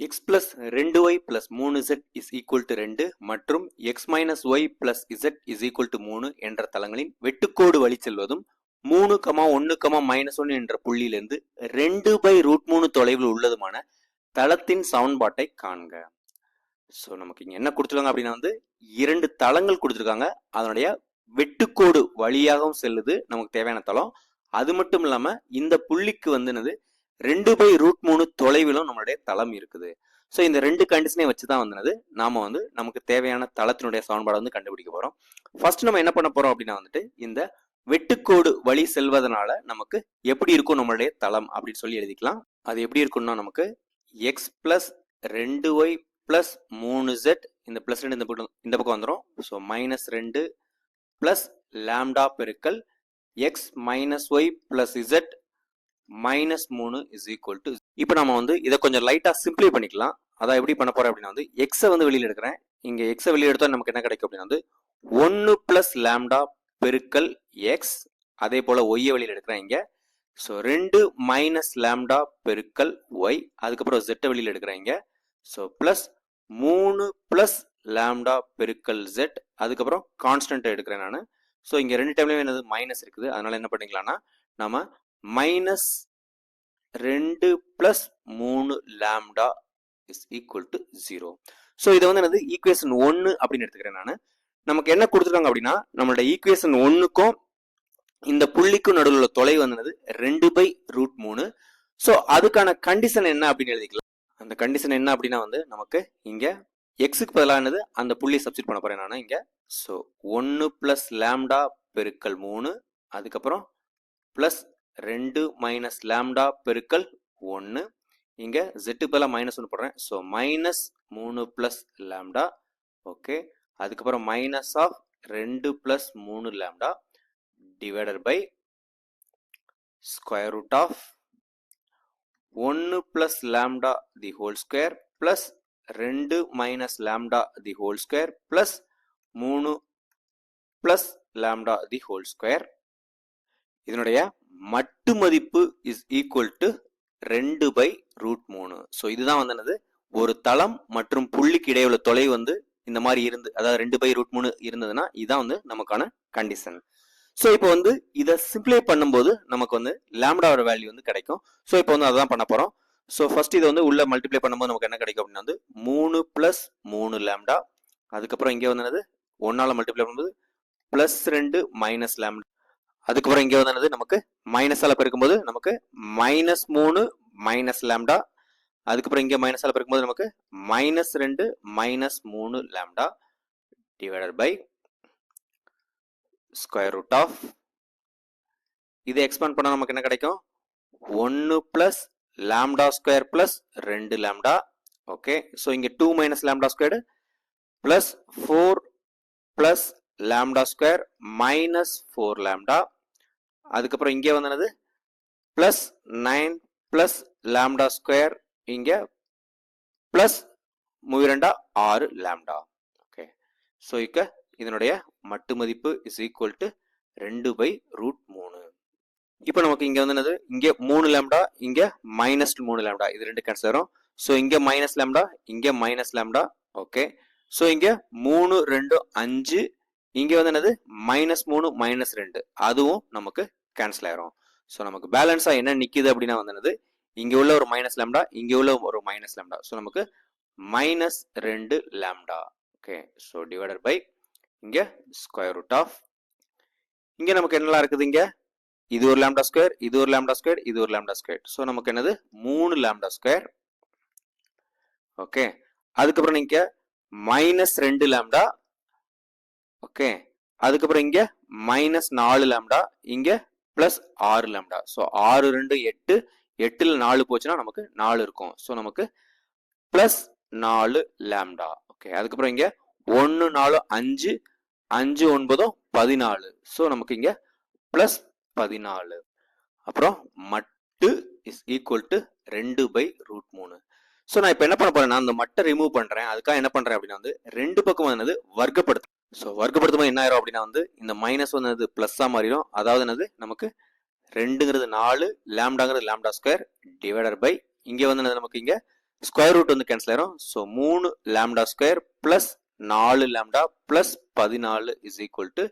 X plus ரெண்டு Y plus மூணு z is equal to ரெண்டு மற்றும் x minus y plus z is equal to மூணு என்ற தளங்களின் வெட்டுக்கோடு வழி செல்வதும் மூணு கமா ஒன்று கமா மைனஸ் ஒன்று என்ற புள்ளியிலிருந்து ரெண்டு பை ரூட் மூணு தொலைவில் உள்ளதுமான தளத்தின் சமன்பாட்டை காண்க. ஸோ நமக்கு இங்கே என்ன கொடுத்துருக்காங்க அப்படின்னா வந்து இரண்டு தளங்கள் கொடுத்துருக்காங்க. அதனுடைய வெட்டுக்கோடு வழியாகவும் செல்லுது நமக்கு தேவையான தளம். அது மட்டும் இல்லாமல் இந்த புள்ளிக்கு வந்து என்னது? ரெண்டு பை ரூட் மூணு தொலைவிலும் நம்மளுடைய தளம் இருக்குது. ஸோ இந்த ரெண்டு கண்டிஷனை வச்சு தான் வந்தது நாம் வந்து நமக்கு தேவையான தளத்தினுடைய சமன்பாடை வந்து கண்டுபிடிக்க போகிறோம் ஃபர்ஸ்ட் நம்ம என்ன பண்ண போகிறோம் அப்படின்னா வந்துட்டு இந்த வெட்டுக்கோடு வழி செல்வதனால நமக்கு எப்படி இருக்கும் நம்மளுடைய தளம் அப்படின்னு சொல்லி எழுதிக்கலாம். அது எப்படி இருக்கும்னா நமக்கு எக்ஸ் பிளஸ் ரெண்டு ஒய் பிளஸ் மூணு ஜெட் இந்த பிளஸ் ரெண்டு இந்த பக்கம் இந்த பக்கம் வந்துடும் ஸோ மைனஸ் ரெண்டு பிளஸ் லேம்டா பெருக்கல் x minus y plus z minus மூணு இஸ் ஈக்குவல் டு இப்போ நம்ம வந்து இதை கொஞ்சம் லைட்டாக சிம்பிளை பண்ணிக்கலாம். அதான் எப்படி பண்ண போகிறேன் அப்படின்னா வந்து எக்ஸை வந்து வெளியில் எடுக்கிறேன். இங்கே எக்ஸை வெளியே எடுத்தால் நமக்கு என்ன கிடைக்கும் அப்படின்னா வந்து ஒன்று ப்ளஸ் லேம்டா பெருக்கல் எக்ஸ் அதே போல் ஒய்யை வெளியில் எடுக்கிறேன் இங்கே. ஸோ ரெண்டு மைனஸ் லேம்டா பெருக்கல் ஒய் அதுக்கப்புறம் ஜெட்டை வெளியில் எடுக்கிறேன் இங்கே. ஸோ ப்ளஸ் மூணு ப்ளஸ் லேம்டா பெருக்கல் ஜெட் அதுக்கப்புறம் கான்ஸ்டன்ட்டை எடுக்கிறேன் நான். ஸோ இங்கே ரெண்டு டைம்லையும் என்னது? மைனஸ் இருக்குது. அதனால என்ன பண்ணிக்கலாம்னா நம்ம மைனஸ் ரெண்டு ப்ளஸ் மூணு lambda is equal to zero so இதை வந்து என்னது? ஈக்குவேஷன் ஒன்று அப்படின்னு எடுத்துக்கிறேன் நான். நமக்கு என்ன கொடுத்துருக்காங்க அப்படின்னா நம்மளோட ஈக்குவேஷன் ஒன்றுக்கும் இந்த புள்ளிக்கும் நடுவில் உள்ள தொலைவு வந்து என்னது? ரெண்டு பை ரூட் மூணு. ஸோ அதுக்கான கண்டிஷன் என்ன அப்படின்னு எழுதிக்கலாம். அந்த கண்டிஷன் என்ன அப்படின்னா வந்து நமக்கு இங்கே எக்ஸுக்கு பதிலானது அந்த புள்ளியை சப்ஸ்டிட் பண்ண போறேன் நான் இங்கே. ஸோ ஒன்று ப்ளஸ் லேம்டா பெருக்கல் மூணு. அதுக்கப்புறம் ப்ளஸ் ரெண்டு மைனஸ் லேம்டா பெருக்கல் ஒன்று இங்கே ஜெட்டு பதிலாக மைனஸ் ஒன்று போடுறேன். ஸோ மைனஸ் மூணு ப்ளஸ் லேம்டா ஓகே அதுக்கப்புறம் மைனஸ் ஆஃப் ரெண்டு ப்ளஸ் மூணு lambda divided by square root of ஒன்று plus lambda the whole square plus ரெண்டு minus lambda the whole square plus மூணு plus lambda the whole square இதனுடைய மட்டு மதிப்பு இஸ் ஈக்குவல் டு ரெண்டு பை ரூட் மூணு. ஸோ இதுதான் வந்து என்னது? ஒரு தளம் மற்றும் புள்ளிக்கு இடையே உள்ள தொலை வந்து இந்த மாதிரி இருந்து அதாவது ரெண்டு பை ரூட் மூணு இருந்ததுன்னா இதுதான் வந்து நமக்கான கண்டிஷன் ஸோ இப்போ வந்து இதை சிம்பிளை பண்ணும்போது நமக்கு வந்து லேம்டாவோட வேல்யூ வந்து கிடைக்கும். ஸோ இப்போ வந்து அதான் பண்ண போகிறோம் ஸோ ஃபர்ஸ்ட் இதை வந்து உள்ள மல்டிப்ளை பண்ணும்போது நமக்கு என்ன கிடைக்கும் அப்படின்னா வந்து மூணு பிளஸ் மூணு லேம்டா. அதுக்கப்புறம் இங்கே வந்து என்னது? ஒன்னால் மல்டிப்ளை பண்ணும்போது ப்ளஸ் ரெண்டு மைனஸ் லேம்டா. அதுக்கப்புறம் இங்கே வந்து என்னது? நமக்கு மைனஸால் பெருக்கும்போது நமக்கு மைனஸ் மூணு மைனஸ் லேம்டா அதுக்கப்புறம் இங்கே மைனஸால் பெருக்கும்போது நமக்கு மைனஸ் ரெண்டு மைனஸ் மூணு lambda divided by square root of இதை எக்ஸ்பேண்ட் பண்ணால் நமக்கு என்ன கிடைக்கும்? ஒன்று ப்ளஸ் லேம்டா ஸ்கொயர் ப்ளஸ் ரெண்டு லேம்டா ஓகே ஸோ இங்கே two minus lambda squared plus four plus lambda square minus four lambda அதுக்கப்புறம் இங்கே வந்து என்னது? Plus nine plus lambda square இங்கே ப்ளஸ் மூவிரண்டா ஆறு லேம்டா ஓகே ஸோ இக்க இதனுடைய மட்டு மதிப்பு இஸ் ஈக்குவல் டு ரெண்டு பை ரூட் மூணு. இப்போ நமக்கு இங்கே வந்து என்னது? இங்கே மூணு லேம்டா இங்கே மைனஸ் மூணு லேம்டா இது ரெண்டு கேன்சல் வரும் ஸோ இங்கே மைனஸ் லேம்டா இங்கே மைனஸ் லேம்டா ஓகே ஸோ இங்கே மூணு ரெண்டு அஞ்சு இங்கே வந்து என்னது? மைனஸ் மூணு மைனஸ் ரெண்டு. அதுவும் நமக்கு கேன்சல் ஆயிரும். ஸோ நமக்கு பேலன்ஸாக என்ன நிற்கிது அப்படின்னா வந்து என்னது இங்கே உள்ள ஒரு மைனஸ் லேம்டா இங்கே உள்ள ஒரு மைனஸ் லேம்டா ஸோ நமக்கு மைனஸ் ரெண்டு lambda okay so divided by இங்கே ஸ்கொயர் ரூட் ஆஃப் இங்கே நமக்கு என்னலாம் இருக்குது இங்கே? இது ஒரு லேம்டா ஸ்கொயர் இது ஒரு லேம்டா ஸ்கொயர் இது ஒரு லேம்டா ஸ்கொயர் ஸோ நமக்கு என்னது? மூணு லேம்டா ஸ்கொயர் ஓகே அதுக்கப்புறம் நீங்க மைனஸ் ரெண்டு லேம்டா ஓகே அதுக்கப்புறம் இங்க மைனஸ் நாலு லேம்டா இங்க பிளஸ் ஆறு லேம்டா ஸோ ஆறு ரெண்டு எட்டு எட்டில் நாலு போச்சுன்னா நமக்கு நாலு இருக்கும். ஸோ நமக்கு பிளஸ் நாலு லேம்டா ஓகே அதுக்கப்புறம் இங்க ஒன்று நாலு அஞ்சு அஞ்சு ஒன்பதும் பதினாலு. ஸோ நமக்கு இங்க பிளஸ் பதினாலு. அப்புறம் மட்டு இஸ் ஈக்குவல் டு ரெண்டு பை ரூட் மூணு. ஸோ நான் இப்போ என்ன பண்ண போறேன்னா அந்த மட்டை ரிமூவ் பண்றேன். அதுக்காக என்ன பண்றேன் அப்படின்னா வந்து ரெண்டு பக்கம் என்னது வர்க்கப்படுத்து ஸோ வர்க்கப்படுத்தும் போது என்ன ஆயிரும் அப்படின்னா வந்து இந்த மைனஸ் வந்து ப்ளஸ்ஸாக மாறிடும் அதாவது என்னது? நமக்கு ரெண்டுங்கிறது நாலு லேம்டாங்கிறது லேம்டா ஸ்கொயர் டிவைடர் பை இங்கே வந்து என்னது? நமக்கு இங்கே ஸ்கொயர் ரூட் வந்து கேன்சல் ஆயிரும். ஸோ மூணு லேம்டா ஸ்கொயர் ப்ளஸ் நாலு லேம்டா ப்ளஸ் பதினாலு இஸ் ஈக்குவல் டு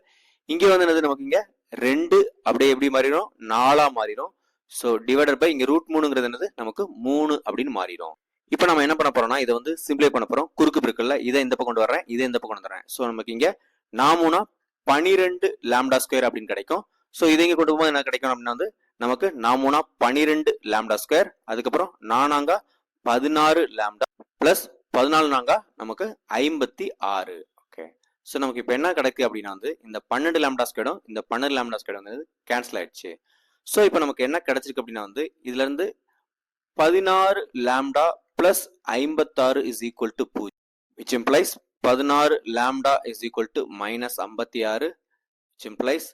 இங்கே வந்து என்னது? நமக்கு இங்கே ரெண்டு அப்படியே எப்படி மாறிடும் நாலாக மாறிடும் ஸோ டிவைடர் பை இங்கே ரூட் மூணுங்கிறது என்னது? நமக்கு மூணு அப்படின்னு மாறிடும் இப்போ நம்ம என்ன பண்ண போறோம்னா இதை வந்து சிம்பிளை பண்ண போறோம். குறுக்கு பெருக்கல்ல இதை இந்த பக்கம் கொண்டு வரேன் இதை இந்த பக்கம் கொண்டு வரேன் ஸோ நமக்கு இங்க நாமுனா பனிரெண்டு லேம்டா ஸ்கொயர் அப்படின்னு கிடைக்கும். ஸோ இதை இங்க கொண்டு போகும்போது என்ன கிடைக்கும் அப்படின்னா வந்து நமக்கு நாமுனா பனிரெண்டு லேம்டா ஸ்கொயர் அதுக்கப்புறம் நானாங்கா பதினாறு லேம்டா பிளஸ் பதினாலு நாங்கா நமக்கு ஐம்பத்தி ஆறு. ஓகே ஸோ நமக்கு இப்போ என்ன கிடைக்கு அப்படின்னா வந்து இந்த பன்னெண்டு லேம்டா ஸ்கொயரும் இந்த பன்னெண்டு லேம்டா ஸ்கொயர் வந்து கேன்சல் ஆயிடுச்சு. ஸோ இப்போ நமக்கு என்ன கிடைச்சிருக்கு அப்படின்னா வந்து இதுல இருந்து பதினாறு லேம்டா பிளஸ் ஐம்பத்தாறு இஸ் ஈக்குவல் டு பூஜ்ஜியம் விச் இம்ப்ளைஸ் பதினாறு lambda is equal to minus ஐம்பத்தி ஆறு which implies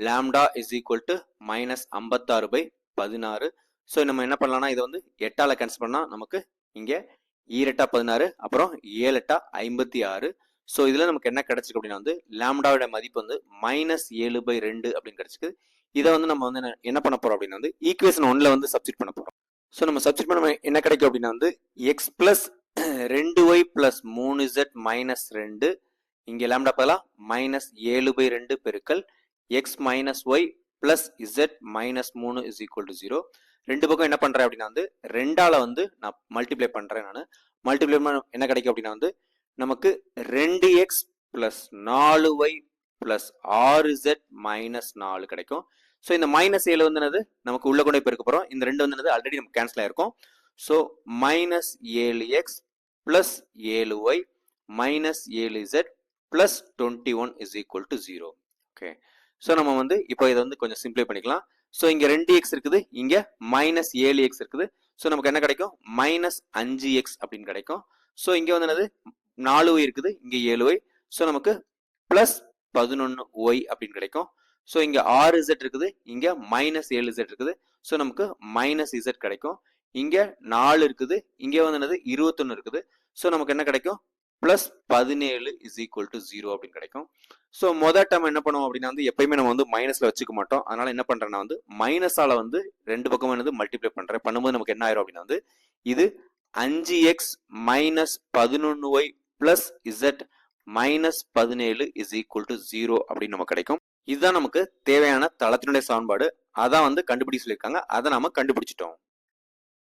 lambda is equal to minus ஐம்பத்தாறு பை பதினாறு. ஸோ நம்ம என்ன பண்ணலாம்னா இதை வந்து எட்டால் கேன்சல் பண்ணால் நமக்கு இங்கே ஈரெட்டா பதினாறு அப்புறம் ஏழெட்டா ஐம்பத்தி ஆறு ஸோ இதில் நமக்கு என்ன கிடச்சிருக்கு அப்படின்னா வந்து லேம்டாவோட மதிப்பு வந்து மைனஸ் ஏழு பை ரெண்டு அப்படின்னு கிடச்சிருக்கு. இதை வந்து நம்ம வந்து என்ன- பண்ண போகிறோம் அப்படின்னா வந்து ஈக்குவேஷன் ஒன்ல வந்து சப்ஸ்டிட் பண்ண போகிறோம் ஸோ நம்ம சப்ஸ்டிட் பண்ண என்ன கிடைக்கும் அப்படின்னா வந்து எக்ஸ் பிளஸ் ரெண்டு ஒய் பிளஸ் மூணு இசட் மைனஸ் ரெண்டு. இங்கே லேம்டா பதிலாக மைனஸ் ஏழு பை ரெண்டு பெருக்கல் x minus y plus z minus மூணு இஸ் ஈக்குவல் டு ஜீரோ ரெண்டு பக்கம் என்ன பண்ணுறேன் அப்படின்னா வந்து ரெண்டால வந்து நான் மல்டிப்ளை பண்ணுறேன் நான். மல்டிப்ளை பண்ண என்ன கிடைக்கும் அப்படின்னா வந்து நமக்கு ரெண்டு எக்ஸ் பிளஸ் நாலு ஒய் பிளஸ் ஆறு இசட் மைனஸ் நாலு கிடைக்கும். ஸோ இந்த மைனஸ் ஏழு வந்து என்னது நமக்கு உள்ள கொண்டு போயிருக்க போகிறோம் இந்த ரெண்டு வந்து என்னது ஆல்ரெடி நமக்கு கேன்சல் ஆயிருக்கும். ஸோ மைனஸ் ஏழு எக்ஸ் பிளஸ் ஏழு ஒய் மைனஸ் ஏழு z plus twenty one is equal to zero okay so நம்ம வந்து இப்போ இதை வந்து கொஞ்சம் சிம்பிளை பண்ணிக்கலாம். ஸோ இங்கே ரெண்டு எக்ஸ் இருக்குது. இங்கே மைனஸ் ஏழு எக்ஸ் இருக்குது. ஸோ நமக்கு என்ன கிடைக்கும்? மைனஸ் அஞ்சு எக்ஸ் அப்படின்னு கிடைக்கும். ஸோ இங்கே வந்து என்னது நாலு ஒய் இருக்குது. இங்கே ஏழு ஒய் ஸோ நமக்கு பிளஸ் பதினொன்று ஒய் அப்படின்னு கிடைக்கும். ஸோ இங்கே ஆறு இசட் இருக்குது இங்கே மைனஸ் ஏழு இசட் இருக்குது. ஸோ நமக்கு மைனஸ் இசட் கிடைக்கும். இங்கே நாலு இருக்குது இங்கே வந்து என்னது இருபத்தொன்னு இருக்குது. ஸோ நமக்கு என்ன கிடைக்கும்? பிளஸ் பதினேழு இஸ் ஈக்குவல் டு ஜீரோ அப்படின்னு கிடைக்கும். ஸோ மொதல் டைம் என்ன பண்ணுவோம் அப்படின்னா வந்து எப்பயுமே நம்ம வந்து மைனஸில் வச்சுக்க மாட்டோம். அதனால என்ன பண்ணுறேன்னா வந்து மைனஸால் வந்து ரெண்டு பக்கமும் என்னது மல்டிப்ளை பண்ணுறேன் பண்ணும்போது நமக்கு என்ன ஆயிரும் அப்படின்னா வந்து இது அஞ்சு எக்ஸ் மைனஸ் பதினொன்று ஒய் பிளஸ் இசட் மைனஸ் பதினேழு இஸ் ஈக்குவல் டு ஜீரோ அப்படின்னு நமக்கு கிடைக்கும். இதுதான் நமக்கு தேவையான தளத்தினுடைய சமன்பாடு. அதான் வந்து கண்டுபிடி சொல்லியிருக்காங்க. அதை நாம கண்டுபிடிச்சிட்டோம்.